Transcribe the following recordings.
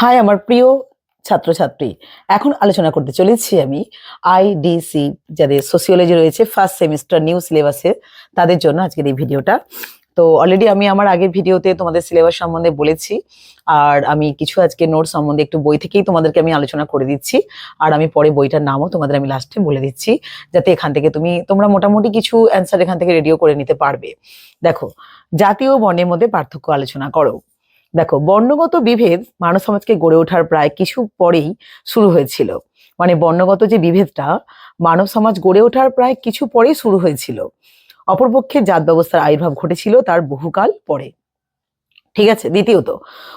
High, আমার প্রিয় ছাত্রছাত্রী। এখন আলোচনা করতে চলেছি আমি আইডিসি যাদের সোসিওলজি রয়েছে ফার্স্ট সেমিস্টার নিউ সিলেবাসে তাদের জন্য আজকের এই ভিডিওটা। তো অলরেডি আমি আমার আগের ভিডিওতে তোমাদের সিলেবাস সম্বন্ধে বলেছি, আর আমি কিছু আজকে নোট সম্বন্ধে একটু বই থেকেই তোমাদেরকে আমি আলোচনা করে দিচ্ছি, আর আমি পরে বইটার নামও তোমাদের আমি লাস্টে বলে দিচ্ছি, যাতে এখান থেকে তুমি, তোমরা মোটামুটি কিছু অ্যান্সার এখান থেকে রেডিও করে নিতে পারবে। দেখো, জাতীয় বর্ণের মধ্যে পার্থক্য আলোচনা করো। দেখো, বর্ণগত বিভেদ মানব সমাজকে গড়ে ওঠার প্রায় কিছু পরেই শুরু হয়েছিল। মানে বর্ণগত যে বিভেদটা, মানব সমাজ গড়ে ওঠার প্রায় কিছু পরেই শুরু হয়েছিল। অপরপক্ষে জাত ব্যবস্থার আবির্ভাব ঘটেছিল তার বহুকাল পরে। ঠিক আছে, দ্বিতীয়ত,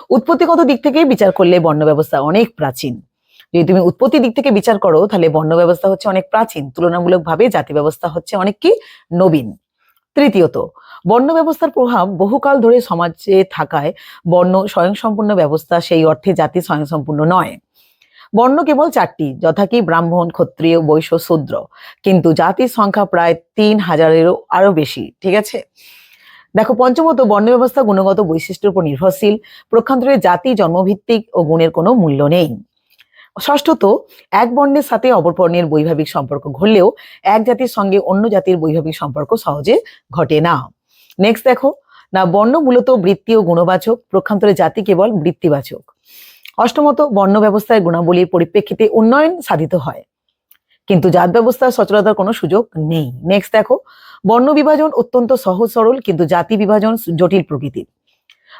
উৎপত্তিগত দিক থেকে বিচার করলে বর্ণ ব্যবস্থা অনেক প্রাচীন। যদি তুমি উৎপত্তি দিক থেকে বিচার করো, তাহলে বর্ণ ব্যবস্থা হচ্ছে অনেক প্রাচীন। তুলনামূলকভাবে জাতি ব্যবস্থা হচ্ছে অনেক কি নবীন। তৃতীয়ত বর্ণ ব্যবস্থার প্রভাব বহুকাল ধরে সমাজে থাকায় বর্ণ স্বয়ংসম্পূর্ণ ব্যবস্থা সেই অর্থে জাতি স্বয়ংসম্পূর্ণ নয়। বর্ণ কেবল চারটি যথা কি ব্রাহ্মণ, ক্ষত্রিয়, বৈশ্য, শূদ্র। কিন্তু জাতির সংখ্যা প্রায় তিন হাজারেরও আরও বেশি, ঠিক আছে? দেখো, পঞ্চমত বর্ণ ব্যবস্থা গুণগত বৈশিষ্ট্যের উপর নির্ভরশীল, প্রক্ষান্তরে জাতি, জন্মভিত্তিক ও গুণের কোনো মূল্য নেই। ষষ্ঠত, এক বর্ণের সাথে অপর বর্ণের বৈভাবিক সম্পর্ক ঘটলেও এক জাতির সঙ্গে অন্য জাতির বৈভাবিক সম্পর্ক সহজে ঘটে না। নেক্সট দেখো, না বর্ণ মূলত বৃত্তি ও গুণবাচক, প্রক্ষান্তরে জাতি কেবল বৃত্তিবাচক। অষ্টমত, বর্ণ ব্যবস্থায় গুণাবলীর পরিপ্রেক্ষিতে উন্নয়ন সাধিত হয়। কিন্তু জাত ব্যবস্থার সচলতার কোনো সুযোগ নেই। নেক্সট দেখো, বর্ণ বিভাজন অত্যন্ত সহজ সরল, কিন্তু জাতি বিভাজন জটিল প্রকৃতির।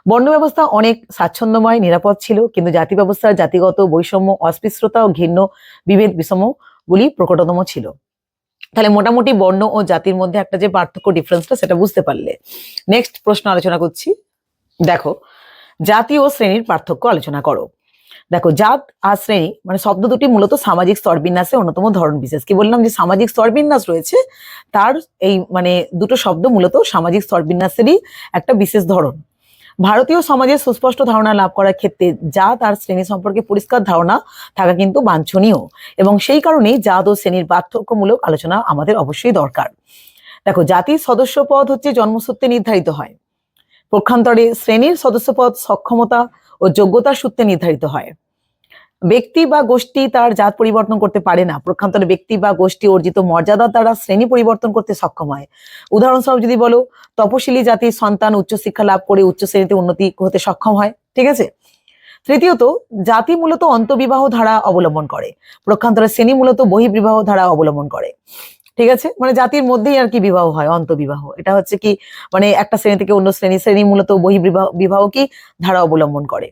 বর্ণ ব্যবস্থা অনেক স্বাচ্ছন্দ্যময়, নিরাপদ ছিল, কিন্তু জাতি ব্যবস্থার জাতিগত বৈষম্য, অস্পৃশ্যতা ও ঘৃণ্য বিভেদ বিষমগুলি প্রকটতম ছিল। তাহলে মোটামুটি বর্ণ ও জাতির মধ্যে একটা যে পার্থক্য ডিফারেন্সটা সেটা বুঝতে পারলে। নেক্সট প্রশ্ন আলোচনা করছি। দেখো, জাতি ও শ্রেণির পার্থক্য আলোচনা করো। দেখো, জাত আর শ্রেণি মানে শব্দ দুটি মূলত সামাজিক স্তরবিন্যাসের অন্যতম ধরন বিশেষ। কি বললাম যে সামাজিক স্তরবিন্যাস রয়েছে, তার এই মানে দুটো শব্দ মূলত সামাজিক স্তরবিন্যাসেরই একটা বিশেষ ধরন। ভারতীয় সমাজে সুস্পষ্ট ধারণা লাভ করার ক্ষেত্রে জাত আর শ্রেণি সম্পর্কে পরিষ্কার ধারণা থাকা কিন্তু বাঞ্ছনীয়। এবং সেই কারণেই জাত ও শ্রেণির পার্থক্যমূলক আলোচনা আমাদের অবশ্যই দরকার। দেখো, জাতির সদস্য পদ হচ্ছে জন্মসূত্রে নির্ধারিত হয়। পক্ষান্তরে শ্রেণির সদস্যপদ সক্ষমতা ও যোগ্যতার সূত্রে নির্ধারিত হয়। ব্যক্তি বা গোষ্ঠী তার জাত পরিবর্তন করতে পারে না। প্রক্ষান্তরে ব্যক্তি বা গোষ্ঠী অর্জিত মর্যাদা দ্বারা শ্রেণি পরিবর্তন করতে সক্ষম হয়। উদাহরণস্বরূপ যদি বলো, তপশিলি জাতির সন্তান উচ্চশিক্ষা লাভ করে উচ্চ শ্রেণীতে উন্নতি হতে সক্ষম হয়, ঠিক আছে? তৃতীয়ত, জাতি মূলত অন্তবিবাহ ধারা অবলম্বন করে। প্রক্ষান্তরে শ্রেণি মূলত বহির্বিবাহ ধারা অবলম্বন করে। ঠিক আছে? মানে জাতির মধ্যেই আর কি বিবাহ হয় অন্তবিবাহ এটা হচ্ছে কি মানে একটা শ্রেণি থেকে অন্য শ্রেণি শ্রেণি মূলত বহির্বিবাহ, বিবাহ কি? ধারা অবলম্বন করে।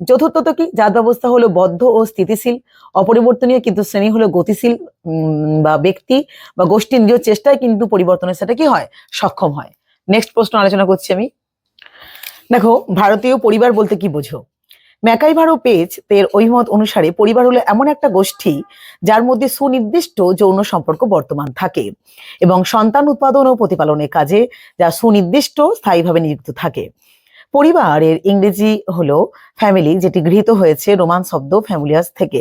চতুর্থত কি? জাত ব্যবস্থা হলো বদ্ধ ও স্থিতিশীল। অপরিবর্তনীয় কিন্তু শ্রেণি হলো গতিশীল বা ব্যক্তি বা গোষ্ঠী নিজ চেষ্টায় কিন্তু পরিবর্তনের সেটা কি হয়? সক্ষম হয়। নেক্সট প্রশ্ন আলোচনা করছি আমি। দেখো, ভারতীয় পরিবার বলতে কি বোঝো? ম্যাকাইভার ও পেজ এর অভিমত অনুসারে পরিবার হলো এমন একটা গোষ্ঠী যার মধ্যে সুনির্দিষ্ট যৌন সম্পর্ক বর্তমান থাকে এবং সন্তান উৎপাদন ও প্রতিপালনের কাজে যা সুনির্দিষ্ট স্থায়ীভাবে নিযুক্ত থাকে। পরিবারের ইংরেজি হলো ফ্যামিলি যেটি গৃহীত হয়েছে রোমান শব্দ ফ্যামিলিয়াস থেকে।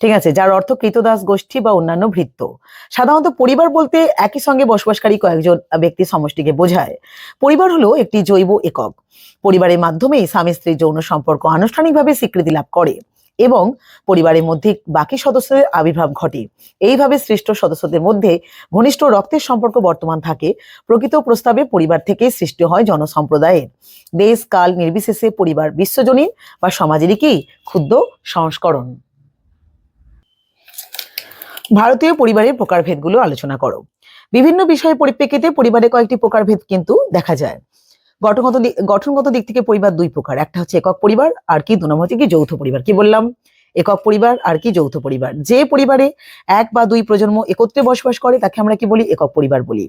ঠিক আছে, যার অর্থ কৃতদাস, গোষ্ঠী বা অন্যান্য ভৃত্য। সাধারণত পরিবার বলতে একই সঙ্গে বসবাসকারী কয়েকজন ব্যক্তি সমষ্টিকে বোঝায়। পরিবার হলো একটি জৈব একক। পরিবারের মাধ্যমেই স্বামী স্ত্রীর যৌন সম্পর্ক আনুষ্ঠানিকভাবে স্বীকৃতি লাভ করে। এবং পরিবারের মধ্যে বাকি সদস্যদের আবির্ভাব ঘটে। এইভাবে সৃষ্ট সদস্যদের মধ্যে ঘনিষ্ঠ রক্তের সম্পর্ক বর্তমান থাকে। প্রকৃত প্রস্তাবে পরিবার থেকেই সৃষ্টি হয় জনসম্প্রদায়ের। দেশ কাল নির্বিশেষে পরিবার বিশ্বজনীন বা সমাজেরই কি? ক্ষুদ্র সংস্করণ। ভারতীয় পরিবারের প্রকারভেদগুলো আলোচনা করো। বিভিন্ন বিষয়ের পরিপ্রেক্ষিতে পরিবারে কয়েকটি প্রকারভেদ কিন্তু দেখা যায়। গঠনগত গঠনগত দিক থেকে পরিবার দুই প্রকার। একটা হচ্ছে একক পরিবার, আর কি দু নম্বর হচ্ছে কি যৌথ পরিবার। কি বললাম? একক পরিবার আর কি যৌথ পরিবার। যে পরিবারে এক বা দুই প্রজন্ম একত্রে বসবাস করে, তাকে আমরা কি বলি? একক পরিবার বলি।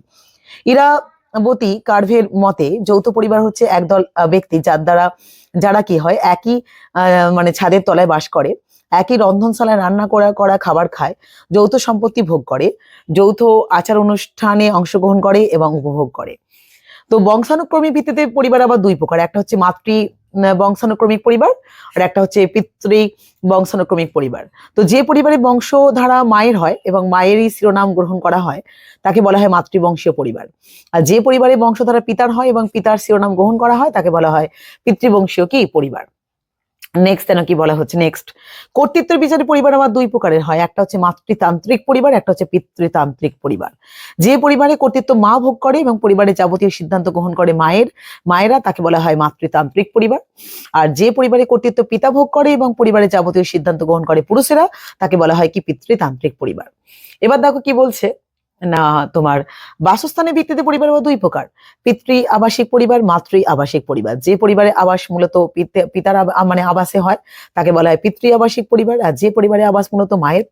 ইরাবতী কার্ভের মতে যৌথ পরিবার হচ্ছে একদল ব্যক্তি যার দ্বারা, যারা কি হয়, একই মানে ছাদের তলায় বাস করে, একই রন্ধনশালায় রান্না করা করা খাবার খায়, যৌথ সম্পত্তি ভোগ করে, যৌথ আচার অনুষ্ঠানে অংশগ্রহণ করে এবং উপভোগ করে। তো বংশানুক্রমিক ভিত্তিতে পরিবার আবার দুই প্রকার। একটা হচ্ছে মাতৃ বংশানুক্রমিক পরিবার আর একটা হচ্ছে পিতৃ বংশানুক্রমিক পরিবার। তো যে পরিবারে বংশধারা মায়ের হয় এবং মায়েরই শিরোনাম গ্রহণ করা হয়, তাকে বলা হয় মাতৃবংশীয় পরিবার। আর যে পরিবারে বংশধারা পিতার হয় এবং পিতার শিরোনাম গ্রহণ করা হয়, তাকে বলা হয় পিতৃবংশীয় কি? পরিবার। নেক্সট যেন কি বলা হচ্ছে নেক্সট কর্তৃত্বের বিচারে পরিবার আবার দুই প্রকারের হয়। একটা হচ্ছে মাতৃতান্ত্রিক পরিবার, একটা হচ্ছে পিতৃতান্ত্রিক পরিবার। যে পরিবারে কর্তৃত্ব মা ভোগ করে এবং পরিবারের যাবতীয় সিদ্ধান্ত গ্রহণ করে মায়ের, মায়েরা, তাকে বলা হয় মাতৃতান্ত্রিক পরিবার। আর যে পরিবারে কর্তৃত্ব পিতা ভোগ করে এবং পরিবারের যাবতীয় সিদ্ধান্ত গ্রহণ করে পুরুষেরা, তাকে বলা হয় কি পিতৃতান্ত্রিক পরিবার। এবার দেখো কি বলছে। না, তোমার বাসস্থানের ভিত্তিতে পরিবার বা দুই প্রকার। পিতৃ আবাসিক পরিবার, মাতৃ আবাসিক পরিবার। যে পরিবারে আবাস মূলত পিতে- পিতার মানে আবাসে হয়, তাকে বলা হয় পিতৃ আবাসিক পরিবার। আর যে পরিবারে আবাস মূলত মায়ের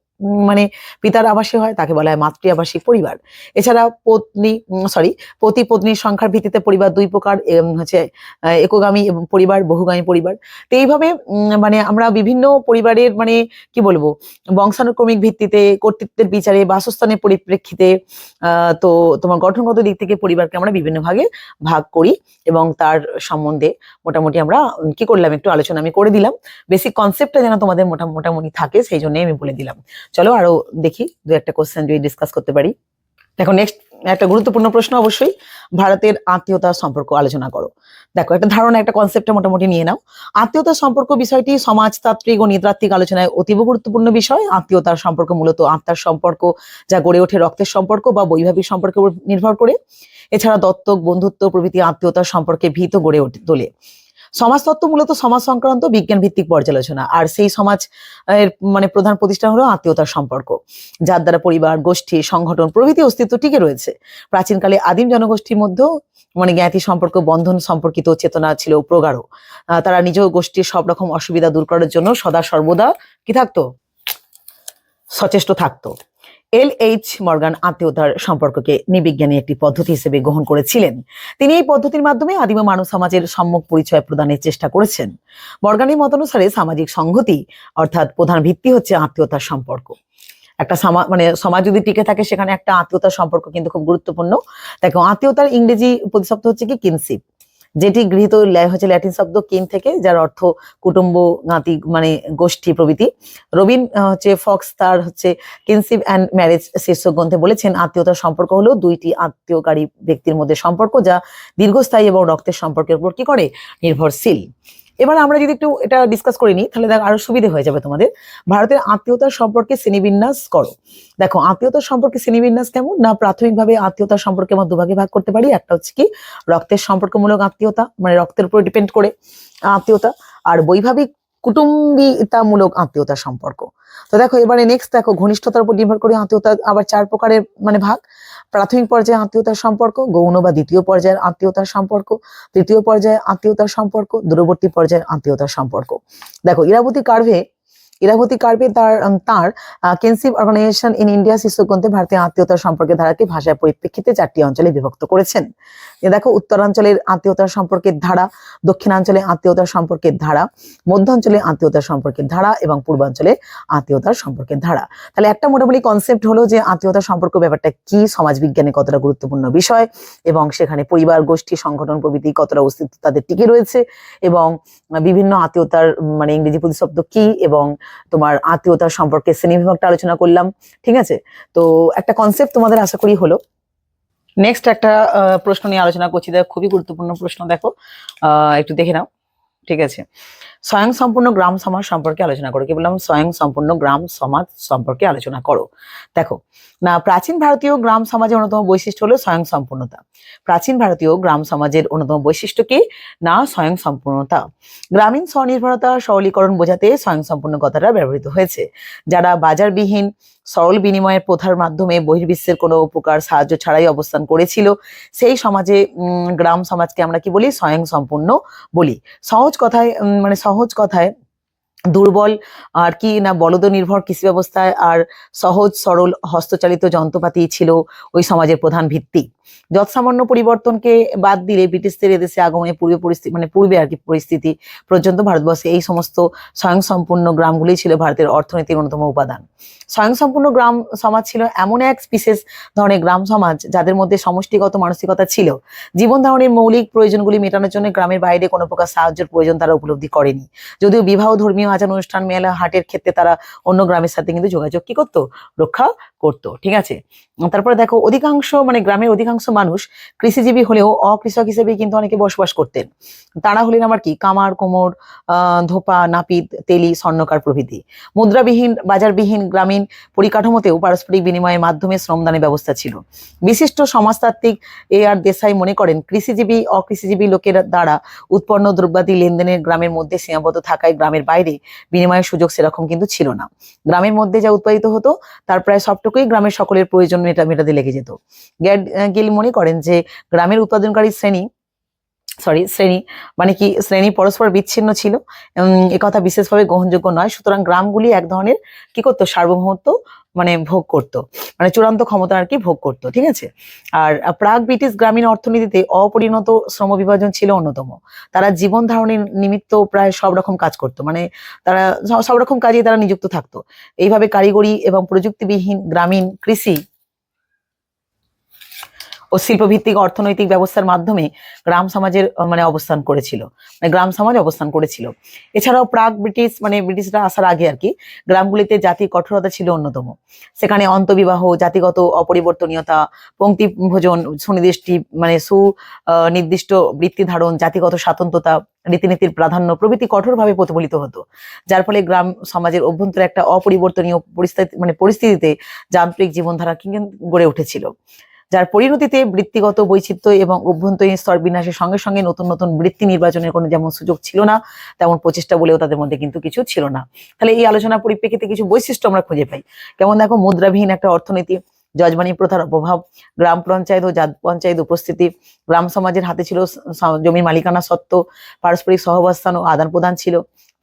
মানে পিতার আবাসে হয়, তাকে বলা হয় মাতৃ আবাসিক পরিবার। এছাড়া পত্নী সরি পতি পত্নীর সংখ্যার ভিত্তিতে পরিবার দুই প্রকার হচ্ছে একগামী পরিবার, বহুগামী পরিবার। তো এইভাবে মানে আমরা বিভিন্ন পরিবারের মানে কি বলব, বংশানুক্রমিক ভিত্তিতে, কর্তৃত্বের বিচারে, বাসস্থানের পরিপ্রেক্ষিতে তো তোমার গঠনগত দিক থেকে পরিবারকে আমরা বিভিন্ন ভাগে ভাগ করি এবং তার সম্বন্ধে মোটামুটি আমরা কি করলাম একটু আলোচনা আমি করে দিলাম। বেসিক কনসেপ্টটা যেন তোমাদের মোটা, মোটামুটি থাকে, সেই জন্যই আমি বলে দিলাম। চলো আরও দেখি, দু একটা কোশ্চেন যদি ডিসকাস করতে পারি। দেখো নেক্সট একটা গুরুত্বপূর্ণ প্রশ্ন অবশ্যই, ভারতের আত্মীয়তার সম্পর্ক আলোচনা করো। দেখো, একটা ধারণা, একটা কনসেপ্টটা মোটামুটি নিয়ে নাও। আত্মীয়তার সম্পর্ক বিষয়টি সমাজতাত্ত্বিক ও নৃতাত্ত্বিক আলোচনায় অতীব গুরুত্বপূর্ণ বিষয়। আত্মীয়তার সম্পর্ক মূলত আত্মার সম্পর্ক, যা গড়ে ওঠে রক্তের সম্পর্ক বা বৈভাবিক সম্পর্কের উপর নির্ভর করে। এছাড়া দত্তক, বন্ধুত্ব প্রভৃতি আত্মীয়তার সম্পর্কে ভীত গড়ে তোলে। সমাজতত্ত্ব মূলত সমাজ সংক্রান্ত বিজ্ঞান ভিত্তিক পর্যালোচনা। আর সেই সমাজ এর মানে প্রধান প্রতিষ্ঠান হলো আত্মীয়তার সম্পর্ক। যার দ্বারা পরিবার, গোষ্ঠী, সংগঠন, প্রভৃতি অস্তিত্ব টিকে রয়েছে। প্রাচীনকালে আদিম জনগোষ্ঠীর মধ্যেও মানে জ্ঞাতি সম্পর্ক, বন্ধন সম্পর্কিত চেতনা ছিল প্রগাঢ়। তারা নিজ গোষ্ঠীর সব রকম অসুবিধা দূর করার জন্য সদা সর্বদা কি থাকতো? সচেষ্ট থাকতো। এল এইচ মর্গান আত্মীয়তার সম্পর্ককে নৃবিজ্ঞানী একটি পদ্ধতি হিসেবে গ্রহণ করেছিলেন। তিনি এই পদ্ধতির মাধ্যমে আদিম মানব সমাজের সম্যক পরিচয় প্রদানের চেষ্টা করেছেন। মর্গানের মতানুসারে সামাজিক সংহতি, অর্থাৎ প্রধান ভিত্তি হচ্ছে আত্মীয়তার সম্পর্ক। একটা সমা- মানে সমাজ যদি টিকে থাকে, সেখানে একটা আত্মীয়তার সম্পর্ক কিন্তু খুব গুরুত্বপূর্ণ। দেখো আত্মীয়তার ইংরেজি প্রতিশব্দ হচ্ছে কি? কিনসিপ যেটি গৃহীত হচ্ছে ল্যাটিন শব্দ কিন থেকে, যার অর্থ কুটুম্ব জ্ঞাতি মানে গোষ্ঠী প্রভৃতি। রবিন হচ্ছে ফক্স, তার হচ্ছে কিনসিভ অ্যান্ড ম্যারেজ শীর্ষক গ্রন্থে বলেছেন, আত্মীয়তার সম্পর্ক হলো দুইটি আত্মীয়কারী ব্যক্তির মধ্যে সম্পর্ক, যা দীর্ঘস্থায়ী এবং রক্তের সম্পর্কের উপর কি করে? নির্ভরশীল। এবার আমরা যদি একটু এটা ডিসকাস করে নিই, তাহলে দেখ আরও সুবিধে হয়ে যাবে তোমাদের। ভারতের আত্মীয়তার সম্পর্কে শ্রেণীবিন্যাস করো। দেখো, আত্মীয়তার সম্পর্কে শ্রেণীবিন্যাস কেমন? না, প্রাথমিকভাবে আত্মীয়তার সম্পর্কে আমরা দুভাগে ভাগ করতে পারি। একটা হচ্ছে কি, রক্তের সম্পর্কমূলক আত্মীয়তা মানে রক্তের উপর ডিপেন্ড করে আত্মীয়তা। আর বৈভাবিক কুটুম্বিতামূলক আত্মীয়তার সম্পর্ক। তো দেখো, এবারে নেক্সট দেখো, ঘনিষ্ঠতার উপর নির্ভর করে আত্মীয়তা আবার চার প্রকারের মানে ভাগ। প্রাথমিক পর্যায়ে আত্মীয়তার সম্পর্ক, গৌণ বা দ্বিতীয় পর্যায়ের আত্মীয়তার সম্পর্ক, তৃতীয় পর্যায়ে আত্মীয়তার সম্পর্ক, দূরবর্তী পর্যায়ের আত্মীয়তার সম্পর্ক। দেখো, ইরাবতী কার্ভে ইরাবতী কার্ভে তার তার কেনসিভ অর্গানাইজেশন ইন ইন্ডিয়া শীর্ষক গ্রন্থে ভারতীয় আত্মীয়তার সম্পর্কে ধারাকে ভাষার পরিপ্রেক্ষিতে চারটি অঞ্চলে বিভক্ত করেছেন। দেখো, উত্তরাঞ্চলের আত্মীয়তার সম্পর্কের ধারা, দক্ষিণাঞ্চলে আত্মীয়তার সম্পর্কের ধারা, মধ্যাঞ্চলে আত্মীয়তার সম্পর্কের ধারা এবং পূর্বাঞ্চলে আত্মীয়তার সম্পর্কের ধারা। তাহলে একটা মোটামুটি কনসেপ্ট হলো যে আত্মীয়তার সম্পর্ক ব্যাপারটা কি, সমাজবিজ্ঞানে কতটা গুরুত্বপূর্ণ বিষয় এবং সেখানে পরিবার, গোষ্ঠী, সংগঠন, প্রভৃতি কতটা অস্তিত্ব তাদের টিকে রয়েছে এবং বিভিন্ন আত্মীয়তার মানে ইংরেজি প্রতিশব্দ কি এবং তোমার আত্মীয়তার সম্পর্কে শ্রেণীবিভাগটা আলোচনা করলাম, ঠিক আছে? তো একটা কনসেপ্ট তোমাদের আশা করি হলো। নেক্সট একটা প্রশ্ন নিয়ে আলোচনা করছি দেখো খুবই গুরুত্বপূর্ণ প্রশ্ন, দেখো। একটু দেখে নাও। ঠিক আছে? স্বয়ং সম্পূর্ণ গ্রাম সমাজ সম্পর্কে আলোচনা করো। কি বললাম? স্বয়ং সম্পূর্ণ গ্রাম সমাজ সম্পর্কে আলোচনা করো। দেখো, না, প্রাচীন ভারতীয় গ্রাম সমাজের অন্যতম বৈশিষ্ট্য হলো স্বয়ং সম্পূর্ণতা। প্রাচীন ভারতীয় গ্রাম সমাজের অন্যতম বৈশিষ্ট্য কি? না, স্বয়ং সম্পূর্ণতা। গ্রামীণ স্বনির্ভরতা সরলীকরণ বোঝাতে স্বয়ং সম্পূর্ণ কথাটা ব্যবহৃত হয়েছে। যারা বাজারবিহীন সরল বিনিময়ের প্রথার মাধ্যমে বহির্বিশ্বের কোনো উপকার সাহায্য ছাড়াই অবস্থান করেছিল। সেই সমাজে গ্রাম সমাজকে আমরা কি বলি? স্বয়ং সম্পূর্ণ বলি। সহজ কথায় মানে সহজ কথায় দুর্বল আর কি না বলদ নির্ভর কৃষি ব্যবস্থায় আর সহজ সরল হস্তচালিত যন্ত্রপাতি ছিল ওই সমাজের প্রধান ভিত্তি। যৎসামান্য পরিবর্তনকে বাদ দিলে ব্রিটিশদের এদেশে আগমনের পূর্বে পরিস্থিতি মানে পূর্বে আর কি পরিস্থিতি পর্যন্ত ভারতবর্ষে এই সমস্ত স্বয়ংসম্পূর্ণ গ্রামগুলি ছিল ভারতের অর্থনীতির অন্যতম উপাদান। স্বয়ংসম্পূর্ণ গ্রাম সমাজ ছিল এমন এক বিশেষ ধরনের গ্রাম সমাজ যাদের মধ্যে সমষ্টিগত মানসিকতা ছিল। জীবন ধারণের মৌলিক প্রয়োজনগুলি মেটানোর জন্য গ্রামের বাইরে কোনো প্রকার সাহায্যের প্রয়োজন তারা উপলব্ধি করেনি। যদিও বিবাহ ধর্মীয় আচার অনুষ্ঠান, মেলা, হাটের ক্ষেত্রে তারা অন্য গ্রামের সাথে কিন্তু যোগাযোগ কি করতো? রক্ষা করতো। ঠিক আছে? তারপরে দেখো, অধিকাংশ মানে গ্রামের অধিকাংশ মানুষ কৃষিজীবী হলেও অকৃষক হিসেবে কিন্তু অনেকে বসবাস করতেন। তারা হলেন আমার কি? কামার, কোমর ধোপা, নাপিত, তেলি, স্বর্ণকার প্রভৃতি। মুদ্রাবিহীন, বাজারবিহীন গ্রামীণ পরিকাঠামোতেও পারস্পরিক বিনিময়ের মাধ্যমে শ্রমদানের ব্যবস্থা ছিল। বিশিষ্ট সমাজতাত্ত্বিক এ আর দেশাই মনে করেন, কৃষিজীবী, অকৃষিজীবী লোকের দ্বারা উৎপন্ন দ্রব্যাদি লেনদেনের গ্রামের মধ্যে সীমাবদ্ধ থাকায় গ্রামের বাইরে বিনিময়ের সুযোগ সেরকম কিন্তু ছিল না। গ্রামের মধ্যে যা উৎপাদিত হতো, তার প্রায় সবটুকুই গ্রামের সকলের প্রয়োজন মেটা মেটাতে লেগে যেত। গ্যাড গিল মনে করেন যে গ্রামের উৎপাদনকারী শ্রেণি সরি শ্রেণি মানে কি শ্রেণি পরস্পর বিচ্ছিন্ন ছিল কথা বিশেষভাবে গ্রহণযোগ্য নয়। সুতরাং গ্রামগুলি এক ধরনের কি করতো? সার্বভৌমত্ব মানে ভোগ করত মানে চূড়ান্ত ক্ষমতা আর কি ভোগ করত, ঠিক আছে? আর প্রাগ ব্রিটিশ গ্রামীণ অর্থনীতিতে অপরিণত শ্রম বিভাজন ছিল অন্যতম। তারা জীবন ধারণের নিমিত্ত প্রায় সব রকম কাজ করত মানে তারা সব রকম কাজে তারা নিযুক্ত থাকতো। এইভাবে কারিগরি এবং প্রযুক্তিবিহীন গ্রামীণ কৃষি ও শিল্পভিত্তিক অর্থনৈতিক ব্যবস্থার মাধ্যমে গ্রাম সমাজের মানে অবস্থান করেছিল। মানে গ্রাম সমাজ অবস্থান করেছিল। এছাড়াও প্রাগ ব্রিটিশ মানে ব্রিটিশরা আসার আগে আর কি, গ্রামগুলিতে জাতির কঠোরতা ছিল অন্যতম। সেখানে অন্তবিবাহ, জাতিগত অপরিবর্তনীয়তা, পঙ্ক্তি ভোজন, সুনির্দিষ্ট মানে সু নির্দিষ্ট বৃত্তি ধারণ, জাতিগত স্বাতন্ত্রতা, রীতিনীতির প্রাধান্য প্রভৃতি কঠোরভাবে প্রতিফলিত হতো। যার ফলে গ্রাম সমাজের অভ্যন্তরে একটা অপরিবর্তনীয় পরিস্থিতি মানে পরিস্থিতিতে যান্ত্রিক জীবনধারা গড়ে উঠেছিল। যার পরিণতিতে বৃত্তিগত বৈচিত্র্য এবং অভ্যন্তরীণ স্তর বিন্যাসের সঙ্গে সঙ্গে নতুন নতুন বৃত্তি নির্বাচনের কোনো যেমন সুযোগ ছিল না, তেমন প্রচেষ্টা বলেও তাদের মধ্যে কিন্তু কিছু ছিল না। তাহলে এই আলোচনার পরিপ্রেক্ষিতে কিছু বৈশিষ্ট্য আমরা খুঁজে পাই। যেমন দেখো, মুদ্রাবিহীন একটা অর্থনীতি, যজমানি প্রথার অভাব, গ্রাম পঞ্চায়েত ও জাত পঞ্চায়েত উপস্থিতি, গ্রাম সমাজের হাতে ছিল জমির মালিকানা সত্ত্ব পারস্পরিক সহবাস্থান ও আদান প্রদান ছিল।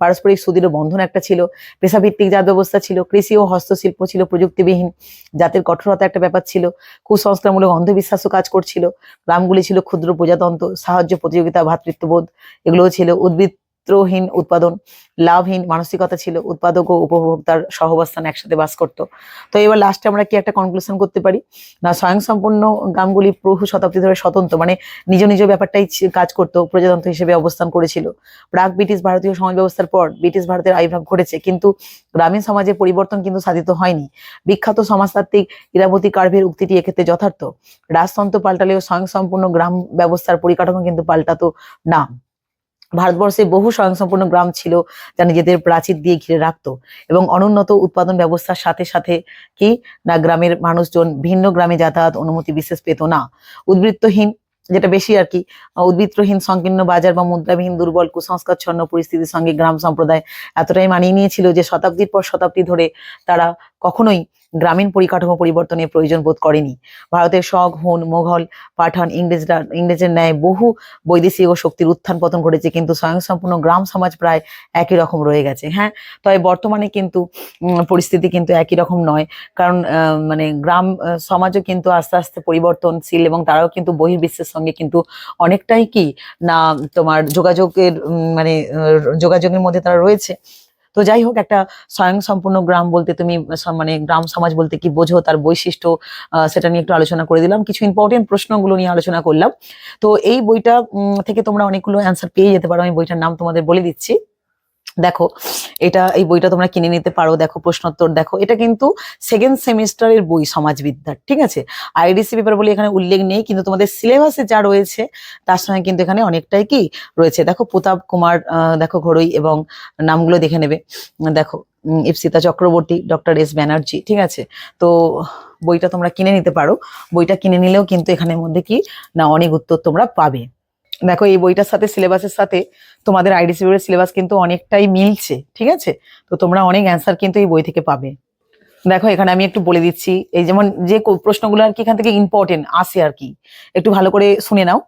পারস্পরিক সুদৃঢ় বন্ধন একটা ছিল, পেশাভিত্তিক জাত ব্যবস্থা ছিল, কৃষি ও হস্তশিল্প ছিল, প্রযুক্তিবিহীন জাতির কঠোরতা একটা ব্যাপার ছিল, কুসংস্কারমূলক অন্ধবিশ্বাসও কাজ করছিল, গ্রামগুলি ছিল ক্ষুদ্র প্রজাতন্ত্র, সাহায্য প্রতিযোগিতা, ভাতৃত্ববোধ, এগুলোও ছিল উদ্বৃত্তহীন উৎপাদন, লাভহীন, মানসিকতা ছিল, উৎপাদক ও উপভোক্তার সহবাস্থান একসাথে বাস করত। তো এবার লাস্টে আমরা কি একটা কনক্লুশন করতে পারি? না, স্বয়ংসম্পূর্ণ গ্রামগুলি বহু শতাব্দী ধরে স্বতন্ত্র মানে নিজ নিজ ব্যাপারটাই কাজ করতো, প্রজাতন্ত্র হিসেবে অবস্থান করেছিল। প্রাক ব্রিটিশ ভারতীয় সমাজ ব্যবস্থার পর ব্রিটিশ ভারতের আবির্ভাব ঘটেছে, কিন্তু গ্রামীণ সমাজের পরিবর্তন কিন্তু সাধিত হয়নি। বিখ্যাত সমাজতাত্ত্বিক ইরাবতী কার্ভের উক্তিটি এক্ষেত্রে যথার্থ। রাজতন্ত্র পাল্টালেও স্বয়ংসম্পূর্ণ গ্রাম ব্যবস্থার পরিকাঠামো কিন্তু পাল্টাতো না। ভারতবর্ষে বহু স্বয়ংসম্পূর্ণ গ্রাম ছিল যা নিজেদের প্রাচীর দিয়ে ঘিরে রাখত এবং অনুন্নত উৎপাদন ব্যবস্থার সাথে সাথে কি না গ্রামের মানুষজন ভিন্ন গ্রামে যাতায়াত অনুমতি বিশেষ পেত না। উদ্বৃত্তহীন, যেটা বেশি আর কি উদ্বৃত্তহীন, সংকীর্ণ বাজার বা মুদ্রাবিহীন, দুর্বল, কুসংস্কারচ্ছন্ন পরিস্থিতির সঙ্গে গ্রাম সম্প্রদায় এতটাই মানিয়ে নিয়েছিল যে শতাব্দীর পর শতাব্দী ধরে তারা কখনোই গ্রামীণ পরিকাঠামো পরিবর্তনের প্রয়োজন বোধ করেনি। ভারতের শক, হুন, মোঘল, পাঠান, ইংরেজরা, ইংরেজের ন্যায় বহু বৈদেশিক ও শক্তির উত্থান পতন ঘটেছে, কিন্তু স্বয়ংসম্পূর্ণ গ্রাম সমাজ প্রায় একই রকম রয়ে গেছে হ্যাঁ? তবে বর্তমানে কিন্তু পরিস্থিতি কিন্তু একই রকম নয়। কারণ মানে গ্রাম সমাজও কিন্তু আস্তে আস্তে পরিবর্তনশীল এবং তারাও কিন্তু বহির্বিশ্বের সঙ্গে কিন্তু অনেকটাই কি, না তোমার যোগাযোগের মানে যোগাযোগের মধ্যে তারা রয়েছে। তো যাই হোক একটা স্বয়ং সম্পূর্ণ গ্রাম বলতে তুমি মানে গ্রাম সমাজ বলতে কি বোঝো, তার বৈশিষ্ট্য সেটা নিয়ে একটু আলোচনা করে দিলাম। কিছু ইম্পর্টেন্ট প্রশ্নগুলো নিয়ে আলোচনা করলাম। তো এই বইটা থেকে তোমরা অনেকগুলো অ্যান্সার পেয়ে যেতে পারো। আমি বইটার নাম তোমাদের বলে দিচ্ছি। দেখো, এটা এই বইটা তোমরা কিনে নিতে পারো, দেখো প্রশ্নোত্তর, দেখো। এটা কিন্তু সেকেন্ড সেমিস্টারের বই, সমাজবিদ্যার, ঠিক আছে? আইডিসি পেপার বলে এখানে উল্লেখ নেই, কিন্তু তোমাদের সিলেবাসে যা রয়েছে, তার সঙ্গে কিন্তু এখানে অনেকটাই কি রয়েছে? দেখো, প্রতাপ কুমার দেখো ঘড়ই এবং নামগুলো দেখে নেবে। দেখো ইপসিতা চক্রবর্তী ডক্টর এস ব্যানার্জি, ঠিক আছে? তো বইটা তোমরা কিনে নিতে পারো। বইটা কিনে নিলেও কিন্তু এখানের মধ্যে কি না অনেক উত্তর তোমরা পাবে। দেখো এই বইটার সাথে সিলেবাসের সাথে তোমাদের আইডিসি এর সিলেবাস কিন্তু অনেকটাই মিলছে ঠিক আছে? তো তোমরা অনেক অ্যান্সার কিন্তু এই বই থেকে পাবে। দেখো এখানে আমি একটু বলে দিচ্ছি এই যেমন যে প্রশ্নগুলো আর কি এখান থেকে ইম্পর্টেন্ট আসে আর কি। একটু ভালো করে শুনে নাও।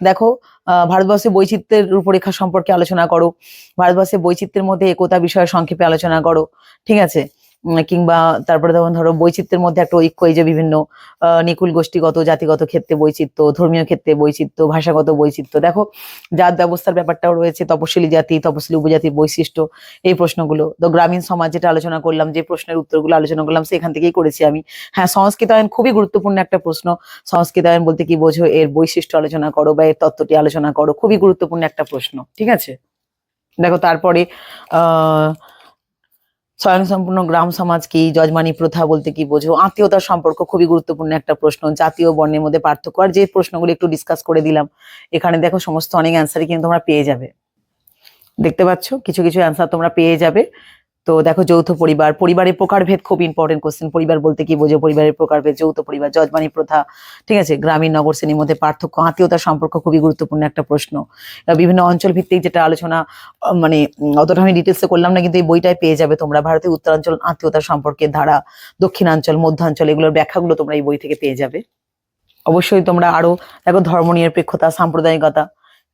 দেখো আহ, ভারতবর্ষের বৈচিত্র্যের রূপরেখা সম্পর্কে আলোচনা করো। ভারতবর্ষের বৈচিত্র্যের মধ্যে একতা বিষয়ে সংক্ষেপে আলোচনা করো ঠিক আছে? কিংবা তারপরে যেমন ধরো বৈচিত্র্যের মধ্যে একটা ঐক্য, এই যে বিভিন্ন নিকুল গোষ্ঠীগত, জাতিগত ক্ষেত্রে বৈচিত্র্য, ধর্মীয় ক্ষেত্রে বৈচিত্র্য, ভাষাগত বৈচিত্র্য। দেখো, জাত ব্যবস্থার ব্যাপারটাও রয়েছে, তপশিলি জাতি, তপশিলি উপজাতির বৈশিষ্ট্য, এই প্রশ্নগুলো। তো গ্রামীণ সমাজ যেটা আলোচনা করলাম, যে প্রশ্নের উত্তরগুলো আলোচনা করলাম, সেখান থেকেই করেছি আমি। হ্যাঁ সংস্কৃতায়ন খুবই গুরুত্বপূর্ণ একটা প্রশ্ন। সংস্কৃতায়ন বলতে কি বোঝো, এর বৈশিষ্ট্য আলোচনা করো বা এর তত্ত্বটি আলোচনা করো, খুবই গুরুত্বপূর্ণ একটা প্রশ্ন, ঠিক আছে? দেখো, তারপরে, আহ স্বয়ংসম্পূর্ণ গ্রাম সমাজ কি যজমানি প্রথা বলতে কি বোঝো? আত্মীয়তার সম্পর্ক খুবই গুরুত্বপূর্ণ একটা প্রশ্ন। জাতীয় বর্ণের মধ্যে পার্থক্য। আর যে প্রশ্নগুলো একটু ডিসকাস করে দিলাম, এখানে দেখো সমস্ত অনেক অ্যান্সারই কিন্তু তোমরা পেয়ে যাবে। দেখতে পাচ্ছ? কিছু কিছু অ্যান্সার তোমরা পেয়ে যাবে। তো দেখো যৌথ পরিবার, পরিবারের প্রকারভেদ খুব ইম্পর্টেন্ট কোশ্চেন পরিবার বলতে কি বোঝো? পরিবারের প্রকারভেদ, যৌথ পরিবার যজমানি প্রথা, ঠিক আছে? গ্রামীণ নগর শ্রেণির মধ্যে পার্থক্য, আত্মীয়তার সম্পর্ক খুবই গুরুত্বপূর্ণ একটা প্রশ্ন। বিভিন্ন অঞ্চল ভিত্তিক যেটা আলোচনা মানে অতটা আমি ডিটেলসে করলাম না, কিন্তু এই বইটাই পেয়ে যাবে তোমরা। ভারতের উত্তরাঞ্চল, আত্মীয়তার সম্পর্কে ধারা, দক্ষিণাঞ্চল, মধ্যাঞ্চল, এগুলোর ব্যাখ্যাগুলো তোমরা এই বই থেকে পেয়ে যাবে। অবশ্যই তোমরা আরও, দেখো ধর্ম নিরপেক্ষতা সাম্প্রদায়িকতা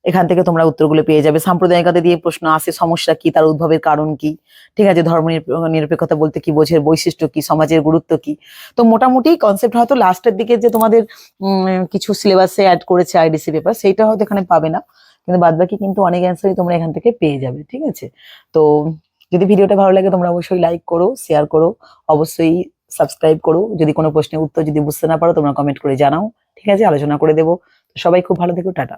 এখান থেকে তোমরা উত্তরগুলো পেয়ে যাবে। সাম্প্রদায়িকতা দিয়ে প্রশ্ন আসে, সমস্যা কি, তার উদ্ভবের কারণ কি? ঠিক আছে, ধর্ম নিরপে- নিরপেক্ষতা বলতে কি বোঝে, বৈশিষ্ট্য কি, সমাজের গুরুত্ব কি? তো মোটামুটি কনসেপ্ট হয়তো লাস্টের দিকে যে তোমাদের কিছু সিলেবাসে অ্যাড করেছে আইডিসি পেপার সেইটা হয়তো এখানে পাবে না। কিন্তু বাদবাকি কিন্তু অনেক অ্যান্সারই তোমরা এখান থেকে পেয়ে যাবে, ঠিক আছে? তো যদি ভিডিওটা ভালো লাগে তোমরা অবশ্যই লাইক করো শেয়ার করো, অবশ্যই সাবস্ক্রাইব করো। যদি কোনো প্রশ্নের উত্তর যদি বুঝতে না পারো, তোমরা কমেন্ট করে জানাও। ঠিক আছে, আলোচনা করে দেবো। সবাই খুব ভালো থেকো, টাটা।